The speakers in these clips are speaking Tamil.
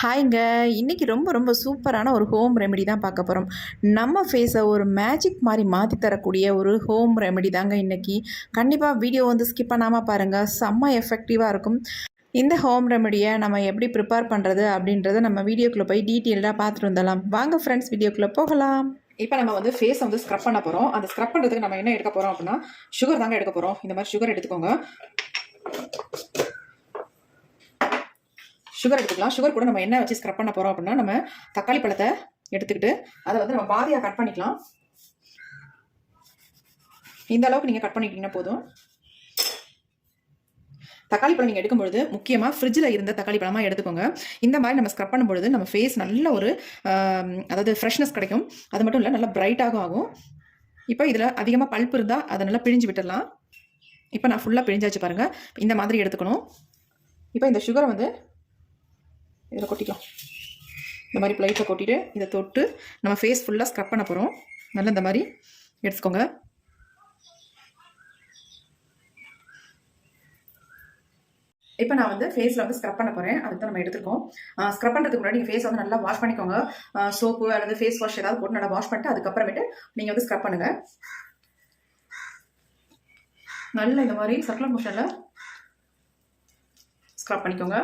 ஹாய்ங்க. இன்றைக்கி ரொம்ப ரொம்ப சூப்பரான ஒரு ஹோம் ரெமெடி தான் பார்க்க போகிறோம் நம்ம ஃபேஸை ஒரு மேஜிக் மாதிரி மாற்றி தரக்கூடிய ஒரு ஹோம் ரெமெடி தாங்க இன்றைக்கி கண்டிப்பாக வீடியோ வந்து ஸ்கிப் பண்ணாமல் பாருங்கள் செம்ம எஃபெக்டிவாக இருக்கும். இந்த ஹோம் ரெமெடியை நம்ம எப்படி ப்ரிப்பேர் பண்ணுறது அப்படின்றத நம்ம வீடியோக்குள்ளே போய் டீட்டெயில்டாக பார்த்துட்டு வந்துடலாம். வாங்க ஃப்ரெண்ட்ஸ் வீடியோக்குள்ளே போகலாம். இப்போ நம்ம வந்து ஃபேஸ் வந்து ஸ்க்ரப் பண்ண போகிறோம் அந்த ஸ்க்ரப் பண்ணுறதுக்கு நம்ம என்ன எடுக்க போகிறோம் அப்படின்னா சுகர் தாங்க எடுக்க போகிறோம் இந்த மாதிரி சுகர் எடுத்துக்கோங்க. சுகர் எடுத்துக்கலாம். சுகர் கூட நம்ம என்ன வச்சு ஸ்க்ரப் பண்ண போகிறோம் அப்படின்னா நம்ம தக்காளி பழத்தை எடுத்துக்கிட்டு அதை வந்து நம்ம பாதியாக கட் பண்ணிக்கலாம். இந்த அளவுக்கு நீங்கள் கட் பண்ணிக்கிட்டீங்கன்னா போதும். தக்காளி பழம் நீங்கள் எடுக்கும்பொழுது முக்கியமாக ஃப்ரிட்ஜில் இருந்த தக்காளி பழமாக எடுத்துக்கோங்க. இந்த மாதிரி நம்ம ஸ்க்ரப் பண்ணும்பொழுது நம்ம ஃபேஸ் நல்ல ஒரு அதாவது ஃப்ரெஷ்னஸ் கிடைக்கும். அது மட்டும் இல்லை நல்லா பிரைட்டாகவும் ஆகும். இப்போ இதில் அதிகமாக பல்ப் இருந்தால் அதை நல்லா பிழிஞ்சு விட்டுடலாம். இப்போ நான் ஃபுல்லாக பிழிஞ்சாச்சு பாருங்கள் இந்த மாதிரி எடுத்துக்கணும். இப்போ இந்த சுகரை வந்து இதில் கொட்டிக்கலாம். இந்த மாதிரி பிளேட்டில் கொட்டிட்டு இதை தொட்டு நம்ம ஃபேஸ் ஃபுல்லாக ஸ்க்ரப் பண்ண போகிறோம் நல்லா இந்த மாதிரி எடுத்துக்கோங்க. இப்போ நான் வந்து ஃபேஸில் வந்து ஸ்க்ரப் பண்ண போகிறேன் அதுக்கு தான் நம்ம எடுத்துருக்கோம். ஸ்க்ரப் பண்ணுறதுக்கு முன்னாடி நீங்கள் ஃபேஸ் வந்து நல்லா வாஷ் பண்ணிக்கோங்க. சோப்பு அல்லது ஃபேஸ் வாஷ் ஏதாவது போட்டு நல்லா வாஷ் பண்ணிட்டு அதுக்கப்புறமேட்டு நீங்கள் வந்து ஸ்க்ரப் பண்ணுங்கள் நல்ல இந்த மாதிரி சர்க்குலர் மோஷனில் ஸ்க்ரப் பண்ணிக்கோங்க.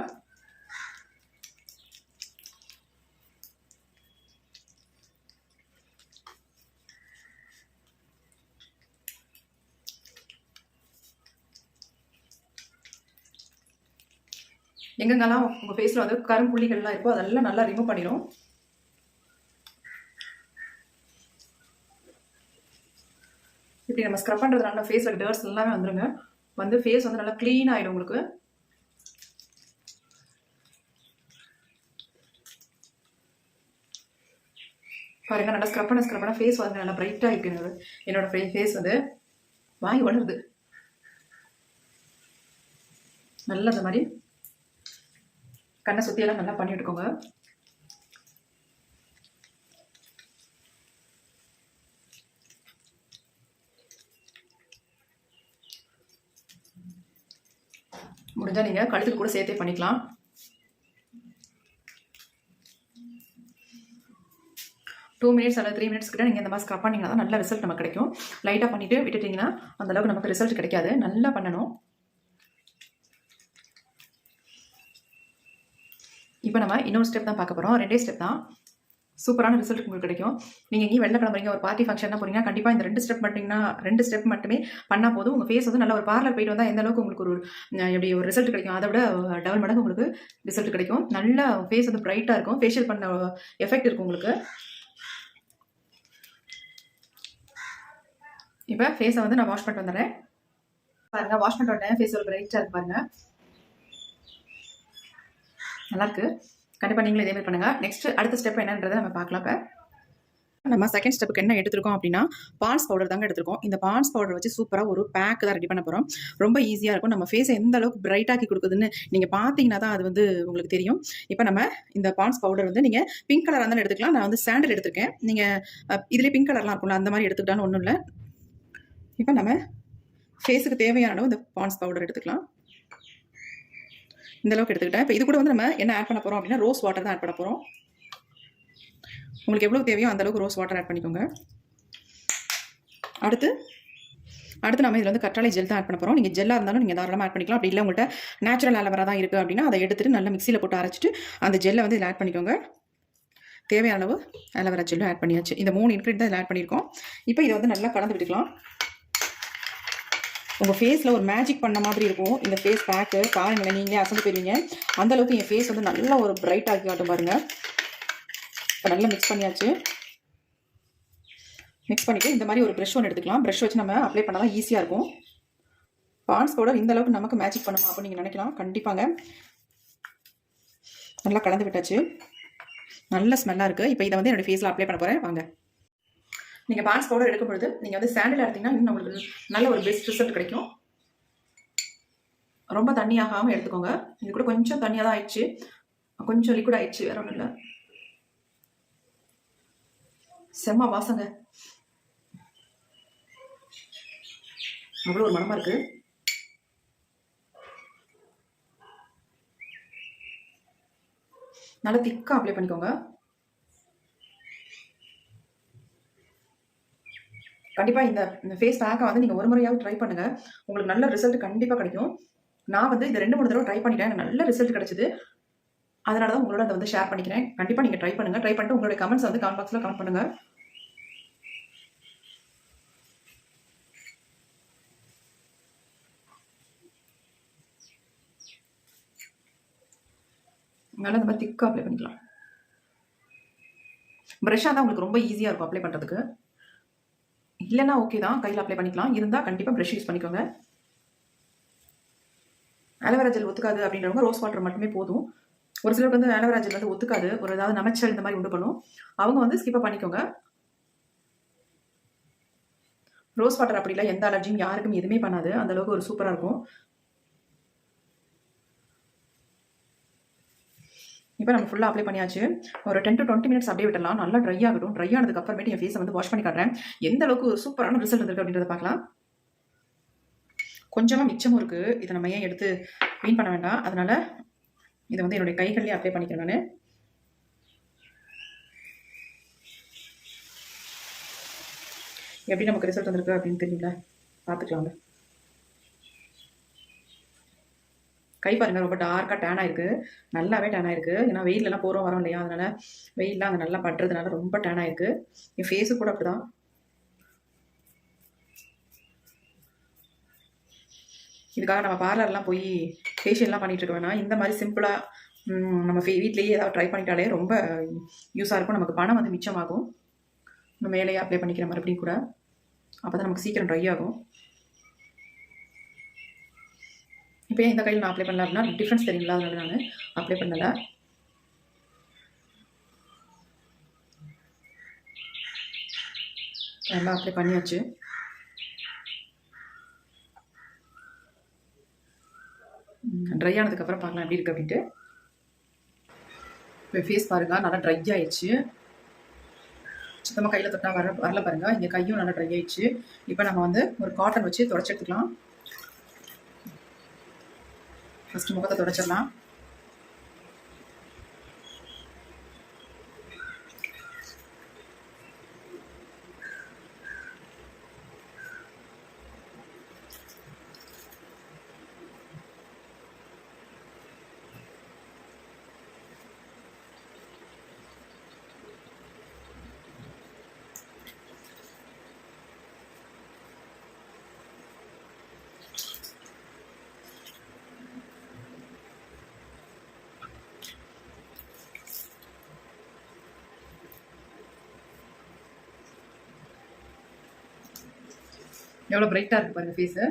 எங்கெங்கெல்லாம் உங்கள் ஃபேஸில் வந்து கரும்புள்ளிகள்லாம் இருக்கோ அதெல்லாம் நல்லா ரிமூவ் பண்ணிடும் இப்படி நம்ம ஸ்க்ரப் பண்ணுறதுனால ஃபேஸில் டர்ஸ் எல்லாமே வந்துருங்க. வந்து ஃபேஸ் வந்து நல்லா க்ளீன் ஆகிடும் உங்களுக்கு. பாருங்க நல்லா ஸ்க்ரப் பண்ண ஸ்க்ரப் பண்ண ஃபேஸ் வந்து நல்லா பிரைட்டாக இருக்குது என்னோட ஃபேஸ் வந்து வாங்கி வளருது. நல்ல அந்த மாதிரி கண்ணை சுற்றியெல்லாம் நல்லா பண்ணி விட்டுக்கோங்க முடிஞ்சால் நீங்கள் கழுத்துக்கு கூட சேர்த்தே பண்ணிக்கலாம். டூ மினிட்ஸ் அல்லது த்ரீ மினிட்ஸ் கிட்ட நீங்கள் இந்த மாதிரி ஸ்க்ரப் பண்ணிங்கன்னா தான் நல்ல ரிசல்ட் நமக்கு கிடைக்கும். லைட்டாக பண்ணிவிட்டு விட்டுட்டிங்கன்னா அந்த அளவுக்கு நமக்கு ரிசல்ட் கிடைக்காது. நல்லா பண்ணணும். இப்போ நம்ம இன்னொரு ஸ்டெப் தான் பார்க்க போகிறோம் ரெண்டே ஸ்டெப் தான். சூப்பரான ரிசல்ட் உங்களுக்கு கிடைக்கும். நீங்கள் எங்கேயும் வெளில கிளம்புறீங்க ஒரு பார்ட்டி ஃபங்க்ஷனாக போகிறீங்கன்னா கண்டிப்பாக இந்த ரெண்டு ஸ்டெப் மட்டும்னா ரெண்டு ஸ்டெப் மட்டுமே பண்ணால் போதும். உங்கள் ஃபேஸ் வந்து நல்ல ஒரு பார்லர் போயிட்டு வந்தால் எந்த அளவுக்கு உங்களுக்கு ஒரு எப்படி ஒரு ரிசல்ட் கிடைக்கும் அதை விட டபுள் மடங்கு உங்களுக்கு ரிசல்ட் கிடைக்கும். நல்லா ஃபேஸ் வந்து பிரைட்டாக இருக்கும். ஃபேஷியல் பண்ண எஃபெக்ட் இருக்கும் உங்களுக்கு. இப்போ ஃபேஸை வந்து நான் வாஷ் பண்ணிட்டு வந்துடுறேன். பாருங்க வாஷ் பண்ணிட்டு வந்தேன். ஃபேஸ் ஒரு பிரைட்டாக இருக்கு பாருங்கள் நல்லாயிருக்கு கண்டிப்பாக நீங்களும் இதே மாதிரி பண்ணுங்கள் நெக்ஸ்ட் அடுத்த ஸ்டெப் என்னன்றதை நம்ம பார்க்கலாம் இப்போ. நம்ம செகண்ட் ஸ்டெப்புக்கு என்ன எடுத்திருக்கோம் அப்படின்னா பான்ஸ் பவுடர் தாங்க எடுத்திருக்கோம். இந்த பான்ஸ் பவுடர் வச்சு சூப்பராக ஒரு பேக் தான் ரெடி பண்ண போகிறோம் ரொம்ப ஈஸியாக இருக்கும். நம்ம ஃபேஸை எந்த அளவுக்கு பிரைட்டாக்கி கொடுக்குதுன்னு நீங்கள் பார்த்தீங்கன்னா தான் அது வந்து உங்களுக்கு தெரியும். இப்போ நம்ம இந்த பான்ஸ் பவுடர் வந்து நீங்கள் பிங்க் கலராக இருந்தாலும் எடுத்துக்கலாம். நான் வந்து சாண்டல் எடுத்திருக்கேன். நீங்கள் இதுலேயே பிங்க் கலர்லாம் இருக்கும்ல அந்த மாதிரி எடுத்துக்கிட்டாலும் ஒன்றும் இல்லை. இப்போ நம்ம ஃபேஸுக்கு தேவையான அளவு இந்த பான்ஸ் பவுடர் எடுத்துக்கலாம். இந்த அளவுக்கு எடுத்துக்கிட்டேன். இப்போ இது கூட வந்து நம்ம என்ன ஆட் பண்ண போகிறோம் அப்படின்னா ரோஸ் வாட்டர் தான் ஆட் பண்ண போகிறோம் உங்களுக்கு எவ்வளோ தேவையோ அந்த அளவுக்கு ரோஸ் வாட்டர் ஆட் பண்ணிக்கோங்க. அடுத்து அடுத்து நம்ம இதில் வந்து கற்றாழை ஜெல் தான் ஆட் பண்ண போகிறோம் நீங்கள் ஜெல்லாக இருந்தாலும் நீங்கள் தாராளமாக ஆட் பண்ணிக்கலாம். அப்படி இல்லை உங்கள்கிட்ட நேச்சுரல் அலவரா தான் இருக்குது அப்படின்னா அதை எடுத்துட்டு நல்லா மிக்சியில் போட்டு அரைச்சிட்டு அந்த ஜெல்லை வந்து இதில் ஆட் பண்ணிக்கோங்க. தேவையான அளவு அலவரா ஜெல்லும் ஆட் பண்ணியாச்சு. இந்த மூணு இன்க்ரீட் தான் இதில் ஆட் பண்ணியிருக்கோம். இப்போ இதை வந்து நல்லா கலந்து விட்டுக்கலாம். உங்கள் ஃபேஸில் ஒரு மேஜிக் பண்ண மாதிரி இருக்கும். இந்த ஃபேஸ் பேக்கு பாருங்களேன் நீங்களே அசந்து போயிருவீங்க. அந்த அளவுக்கு என் ஃபேஸ் வந்து நல்லா ஒரு பிரைட் ஆக்கி காட்டும் பாருங்கள் இப்போ நல்லா மிக்ஸ் பண்ணியாச்சு. மிக்ஸ் பண்ணிவிட்டு இந்த மாதிரி ஒரு ப்ரெஷ் ஒன்று எடுத்துக்கலாம். ப்ரெஷ் வச்சு நம்ம அப்ளை பண்ணால் தான் ஈஸியாக இருக்கும். பான்ஸ் பவுடர் இந்த அளவுக்கு நமக்கு மேஜிக் பண்ணுமா அப்படின்னு நீங்கள் நினைக்கலாம். கண்டிப்பாங்க. நல்லா கலந்து விட்டாச்சு. நல்ல ஸ்மெல்லாக இருக்குது இப்போ இதை வந்து என்னோடய ஃபேஸில் அப்ளை பண்ண போகிறேன் வாங்க. நீங்கள் பான்ஸ் பவுடர் எடுக்கும் பொழுது நீங்கள் வந்து சாண்டில் எடுத்தீங்கன்னா இன்னும் நம்மளுக்கு நல்ல ஒரு பெஸ்ட் ரிசல்ட் கிடைக்கும். ரொம்ப தண்ணி ஆகாமல் எடுத்துக்கோங்க. இது கூட கொஞ்சம் தண்ணியாக தான் ஆயிடுச்சு. கொஞ்சம் லிக்விட் ஆயிடுச்சு வேற ஒன்றும் இல்லை. செம்ம வாசங்க. அவ்வளோ ஒரு மனமாக இருக்கு. நல்லா திக்காக அப்ளை பண்ணிக்கோங்க. கண்டிப்பாக இந்த இந்த ஃபேஸ் பேக்கை வந்து நீங்கள் ஒரு முறையாவது ட்ரை பண்ணுங்கள் உங்களுக்கு நல்ல ரிசல்ட் கண்டிப்பாக கிடைக்கும். நான் வந்து இந்த ரெண்டு மூணு தடவை ட்ரை பண்ணிட்டேன். எனக்கு நல்ல ரிசல்ட் கிடைச்சிது. அதனால தான் உங்களோட அதை வந்து ஷேர் பண்ணிக்கிறேன். கண்டிப்பாக நீங்கள் ட்ரை பண்ணுங்கள் ட்ரை பண்ணிட்டு உங்களுடைய கமெண்ட்ஸ் வந்து கமெண்ட் பாக்ஸில் கமெண்ட் பண்ணுங்கள் நல்லா இந்த மாதிரி திக்காக அப்ளை பண்ணிக்கலாம். ப்ரெஷ்ஷாக தான் உங்களுக்கு ரொம்ப ஈஸியாக இருக்கும் அப்ளை பண்ணுறதுக்கு இல்லைன்னா ஓகே தான் கையில் அப்ளை பண்ணிக்கலாம். இருந்தால் கண்டிப்பாக ப்ரஷ் யூஸ் பண்ணிக்கோங்க. அலோவேரா ஜெல் ஒத்துக்காது அப்படின்றவங்க ரோஸ் வாட்டர் மட்டுமே போதும். ஒரு சிலருக்கு வந்து அலோவேரா ஜெல் வந்து ஒத்துக்காது. ஒரு ஏதாவது நமைச்சல் இந்த மாதிரி உண்டு பண்ணும். அவங்க வந்து ஸ்கிப்பாக பண்ணிக்கோங்க. ரோஸ் வாட்டர் அப்படி இல்லை எந்த அலர்ஜியும் யாருக்கும் எதுவுமே பண்ணாது. அந்த அளவுக்கு ஒரு சூப்பராக இருக்கும். இப்போ நம்ம ஃபுல்லாக அப்ளை பண்ணியாச்சு. ஒரு டென் டு டுவெண்ட்டி மினிட்ஸ் அப்படியே விடலாம் நல்லா ட்ரை ஆகட்டும். ட்ரை ஆனதுக்கு அப்புறமேட்டு என் ஃபேஸை வந்து வாஷ் பண்ணி காட்டுறேன். எந்த அளவுக்கு ஒரு சூப்பரான ரிசல்ட் இருக்குது அப்படின்றத பார்க்கலாம். கொஞ்சமாக மிச்சமும் இருக்குது இதை நம்ம ஏன் எடுத்து மீன் பண்ண வேண்டாம். அதனால் இதை வந்து என்னுடைய கைகள்லேயே அப்ளை பண்ணிக்கிறேன் நான். எப்படி நமக்கு ரிசல்ட் வந்திருக்கு அப்படின்னு தெரியல பார்த்துக்கலாம் வாங்க. கை பாருங்க ரொம்ப டார்க்காக டேன் ஆயிருக்கு. நல்லாவே டேன் ஆயிருக்கு. ஏன்னா வெயிலெலாம் போகிறோம் வரோம் இல்லையா? அதனால வெயில்லாம் அங்கே நல்லா பட்டுறதுனால ரொம்ப டேன் ஆயிருக்கு. என் ஃபேஸு கூட அப்படிதான். இதுக்காக நம்ம பார்லர்லாம் போய் ஃபேஷியல்லாம் பண்ணிட்டு இருக்க வேணாம். இந்த மாதிரி சிம்பிளாக நம்ம ஃபே வீட்லேயே ஏதாவது ட்ரை பண்ணிட்டாலே ரொம்ப யூஸாக இருக்கும். நமக்கு பணம் வந்து மிச்சமாகும். நம்ம மேலேயே அப்ளை பண்ணிக்கிற மறுபடியும் கூட. அப்போ தான் நமக்கு சீக்கிரம் ட்ரை ஆகும். இப்போ இந்த கையில் நான் அப்ளை பண்ணல அப்படின்னா டிஃப்ரென்ஸ் தெரியுங்களா அதனால நான் அப்ளை பண்ணலை. நல்லா அப்ளை பண்ணியாச்சு. ட்ரை ஆனதுக்கப்புறம் பார்க்கலாம் எப்படி இருக்கு அப்படின்ட்டு. இப்போ ஃபேஸ் பாருங்க நல்லா ட்ரை ஆயிடுச்சு. சுத்தமாக கையில் தொட்டா வர வரல பாருங்க. இங்கே கையும் நல்லா ட்ரை ஆயிடுச்சு. இப்போ நம்ம வந்து ஒரு காட்டன் வச்சு தொடச்சி எடுத்துக்கலாம். ஃபஸ்ட்டு முகத்தை தொடச்சிடலாம். எவ்வளோ பிரைட்டாக இருக்கு பாருங்க ஃபேஸு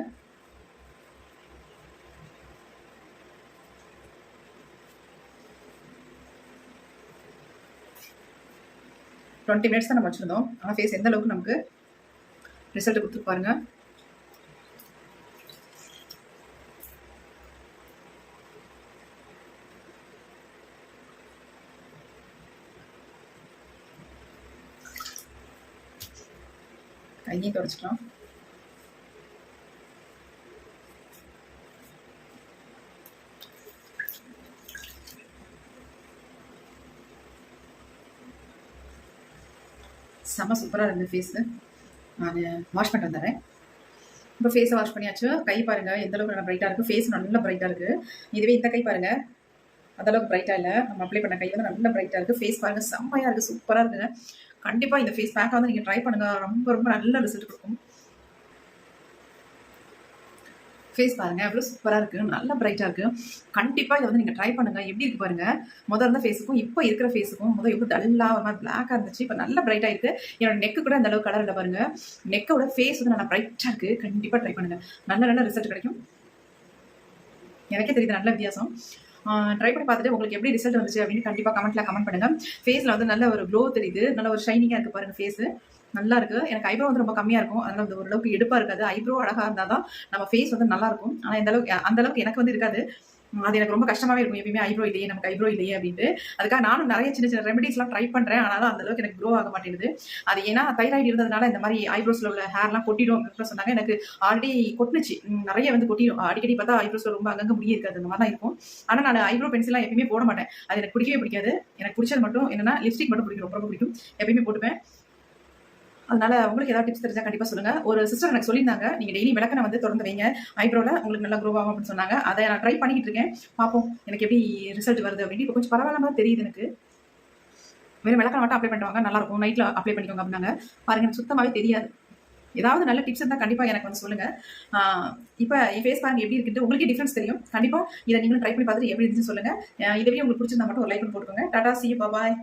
டுவெண்ட்டி மினிட்ஸ் தான் நம்ம வச்சுருந்தோம். ஆனால் ஃபேஸ் எந்த அளவுக்கு நமக்கு ரிசல்ட் கொடுத்துட்டு பாருங்க. கையையும் தொடச்சிக்கலாம். செம்ம சூப்பராக இருந்தது ஃபேஸு நான் வாஷ் பண்ணிட்டு வந்துடுறேன். இப்போ ஃபேஸை வாஷ் பண்ணியாச்சு. கை பாருங்கள் எந்த அளவுக்கு நல்லா பிரைட்டாக இருக்குது ஃபேஸ் நல்ல பிரைட்டாக இருக்குது இதுவே இந்த கை பாருங்கள் அந்தளவுக்கு ப்ரைட்டாக பிரைட்டாக இல்லை. நம்ம அப்ளை பண்ண கை வந்து நல்லா பிரைட்டாக இருக்குது ஃபேஸ் பாருங்கள் செம்மையாக இருக்குது சூப்பராக இருக்குங்க. கண்டிப்பாக இந்த ஃபேஸ் பேக்கை வந்து நீங்கள் ட்ரை பண்ணுங்கள் ரொம்ப ரொம்ப நல்ல ரிசல்ட் கொடுக்கும். ஃபேஸ் பாருங்கள் எவ்வளோ சூப்பராக இருக்குது நல்ல ப்ரைட்டாக இருக்குது கண்டிப்பாக இதை வந்து நீங்கள் ட்ரை பண்ணுங்கள் எப்படி இருக்குது பாருங்கள் முதல் இருந்த ஃபேஸுக்கும் இப்போ இருக்கிற ஃபேஸுக்கும் முதல் எவ்வளோ டல்லாக ஒரு மாதிரி பிளாக்காக இருந்துச்சு இப்போ நல்ல ப்ரைட்டாக இருக்குது என்னோட நெக்கு கூட அந்த அளவுக்கு கலர் இல்லை நெக்கோட ஃபேஸ் வந்து நல்லா ப்ரைட்டாக இருக்குது கண்டிப்பாக ட்ரை பண்ணுங்கள் நல்ல நல்ல ரிசல்ட் கிடைக்கும். எனக்கே தெரியுது நல்ல வித்தியாசம். ட்ரை பண்ணி பார்த்துட்டு உங்களுக்கு எப்படி ரிசல்ட் வந்துச்சு அப்படின்னு கண்டிப்பாக கமெண்ட்டில் கமெண்ட் பண்ணுங்கள் ஃபேஸில் வந்து நல்ல ஒரு க்ளோ தெரியுது. நல்ல ஒரு ஷைனிங்காக இருக்குது பாருங்கள் ஃபேஸு நல்லா இருக்கு எனக்கு ஐப்ரோ வந்து ரொம்ப கம்மியாக இருக்கும். அதனால வந்து ஓரளவுக்கு எடுப்பாக இருக்காது. ஐப்ரோ அழகாக இருந்தால் தான் நம்ம ஃபேஸ் வந்து நல்லா இருக்கும் ஆனால் இந்த அளவுக்கு அந்த அளவுக்கு எனக்கு வந்து இருக்காது. அது எனக்கு ரொம்ப கஷ்டமாவே இருக்கும். எப்பயுமே ஐப்ரோ இல்லையே நமக்கு ஐப்ரோ இல்லையே அப்படின்ட்டு. அதுக்காக நானும் நிறைய சின்ன சின்ன ரெமெடிஸ்லாம் ட்ரை பண்றேன். ஆனாலும் அந்த அளவுக்கு எனக்கு க்ரோ ஆக மாட்டேங்குது. அது ஏன்னா தைராய்டு இருந்ததுனால இந்த மாதிரி ஐப்ரோஸ்ல உள்ள ஹேர்லாம் கொட்டிடும் அப்படின்னு சொன்னாங்க. எனக்கு ஆல்ரெடி கொட்டுனுச்சு. நிறைய வந்து கொட்டிடும். அடிக்கடி பார்த்தா ஐப்ரோஸ்ல ரொம்ப அங்கங்க முடிய இருக்காது. அந்த மாதிரி தான் இருக்கும். ஆனா நான் ஐப்ரோ பென்சிலாம் எப்பயுமே போட மாட்டேன். அது எனக்கு பிடிக்கவே பிடிக்காது. எனக்கு பிடிச்சது மட்டும் என்னன்னா லிப்ஸ்டிக் மட்டும் பிடிக்கும். ரொம்ப ரொம்ப பிடிக்கும். எப்பயுமே போட்டுப்பேன். அதனால உங்களுக்கு ஏதாவது டிப்ஸ் தெரிஞ்சா கண்டிப்பா சொல்லுங்க. ஒரு சிஸ்டர் எனக்கு சொல்லியிருந்தாங்க நீங்க டெய்லி விளக்கனை வந்து திறந்து வைங்க. ஐப்ரோல உங்களுக்கு நல்லா க்ரோ ஆகும் அப்படின்னு சொன்னாங்க. அதை நான் ட்ரை பண்ணிக்கிட்டு இருக்கேன். பார்ப்போம் எனக்கு எப்படி ரிசல்ட் வருது அப்படின்னு. இப்போ கொஞ்சம் பரவாயில்லாம தான் தெரியுது எனக்கு. வெறும் விளக்கனை மட்டும் அப்ளை பண்ணுவாங்க நல்லா இருக்கும். நைட்ல அப்ளை பண்ணிக்கோங்க அப்படின்னாங்க. பாருங்க எனக்கு சுத்தமாவே தெரியாது. ஏதாவது நல்ல டிப்ஸ் இருந்தால் கண்டிப்பாக எனக்கு வந்து சொல்லுங்க. இப்போ என் ஃபேஸ் பாருங்க எப்படி இருக்குன்ட்டு உங்களுக்கே டிஃப்ரென்ஸ் தெரியும். கண்டிப்பாக இதை நீங்களும் ட்ரை பண்ணி பார்த்துட்டு எப்படி இருந்துச்சு சொல்லுங்க. இதுவே உங்களுக்கு பிடிச்சிருந்தா மட்டும் ஒரு லைக் போட்டுக்கோங்க. டாடா சி பாபாய்